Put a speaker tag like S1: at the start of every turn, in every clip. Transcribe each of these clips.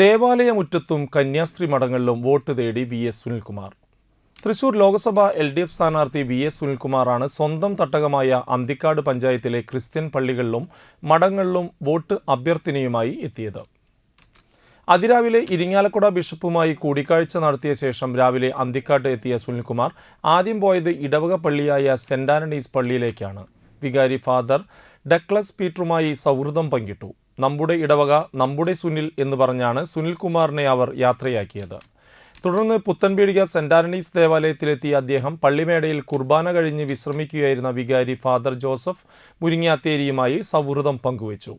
S1: ദേവാലയമുറ്റത്തും കന്യാസ്ത്രീ മഠങ്ങളിലും വോട്ട് തേടി V S Sunilkumar. Thrissur Lok Sabha L D F സ്ഥാനാർത്ഥി വി എസ് സുനിൽകുമാറാണ് സ്വന്തം തട്ടകമായ അന്തിക്കാട് പഞ്ചായത്തിലെ ക്രിസ്ത്യൻ പള്ളികളിലും മഠങ്ങളിലും വോട്ട് അഭ്യർത്ഥനയുമായി എത്തിയത്. അതിരാവിലെ ഇരിങ്ങാലക്കുട ബിഷപ്പുമായി കൂടിക്കാഴ്ച നടത്തിയ ശേഷം രാവിലെ അന്തിക്കാട്ട് എത്തിയ സുനിൽകുമാർ ആദ്യം പോയത് ഇടവക പള്ളിയായ സെന്റ് ആന്റണീസ് പള്ളിയിലേക്കാണ്. വികാരി ഫാദർ ഡക്ലസ് പീറ്ററുമായി സൗഹൃദം പങ്കിട്ടു. നമ്മുടെ ഇടവക നമ്മുടെ സുനിൽ എന്ന് പറഞ്ഞാണ് സുനിൽകുമാറിനെ അവർ യാത്രയാക്കിയത്. തുടർന്ന് പുത്തൻപീടിക സെന്റ് ആന്റണീസ് ദേവാലയത്തിലെത്തിയ അദ്ദേഹം പള്ളിമേടയിൽ കുർബാന കഴിഞ്ഞ് വിശ്രമിക്കുകയായിരുന്ന വികാരി ഫാദർ ജോസഫ് മുരിങ്ങാത്തേരിയുമായി സൗഹൃദം പങ്കുവച്ചു.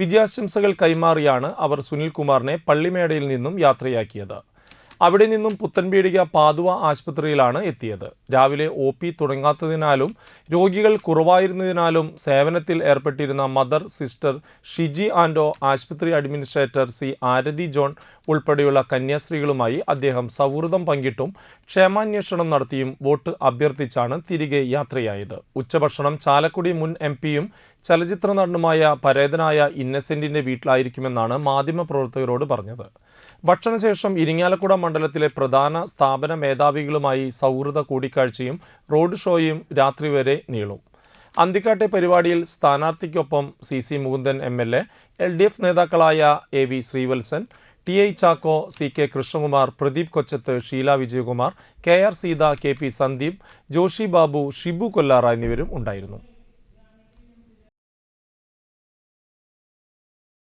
S1: വിജയാശംസകൾ കൈമാറിയാണ് അവർ സുനിൽകുമാറിനെ പള്ളിമേടയിൽ നിന്നും യാത്രയാക്കിയത്. അവിടെ നിന്നും പുത്തൻപീടിക പാതുവ ആശുപത്രിയിലാണ് എത്തിയത്. രാവിലെ ഒ പി തുടങ്ങാത്തതിനാലും രോഗികൾ കുറവായിരുന്നതിനാലും സേവനത്തിൽ ഏർപ്പെട്ടിരുന്ന മദർ സിസ്റ്റർ ഷിജി ആൻഡോ ആശുപത്രി അഡ്മിനിസ്ട്രേറ്റർ സി ആരതി ജോൺ ഉൾപ്പെടെയുള്ള കന്യാസ്ത്രീകളുമായി അദ്ദേഹം സൗഹൃദം പങ്കിട്ടും ക്ഷേമാന്വേഷണം നടത്തിയും വോട്ട് അഭ്യർത്ഥിച്ചാണ് തിരികെ യാത്രയായത്. ഉച്ചഭക്ഷണം ചാലക്കുടി മുൻ എം പിയും ചലച്ചിത്ര നടനുമായ പരേതനായ ഇന്നസെന്റിന്റെ വീട്ടിലായിരിക്കുമെന്നാണ് മാധ്യമപ്രവർത്തകരോട് പറഞ്ഞത്. ഭക്ഷണശേഷം ഇരിങ്ങാലക്കുട മണ്ഡലത്തിലെ പ്രധാന സ്ഥാപന മേധാവികളുമായി സൗഹൃദ കൂടിക്കാഴ്ചയും റോഡ് ഷോയും രാത്രി വരെ നീളും. അന്തിക്കാട്ടെ പരിപാടിയിൽ സ്ഥാനാർത്ഥിക്കൊപ്പം C C Mukundan M L A L D F നേതാക്കളായ A V Sreevalsan T I Chacko C K Krishnakumar Pradeep Kochath Sheela Vijayakumar K R Seetha K P Sandeep Joshi Babu Shibu Kollara എന്നിവരും ഉണ്ടായിരുന്നു.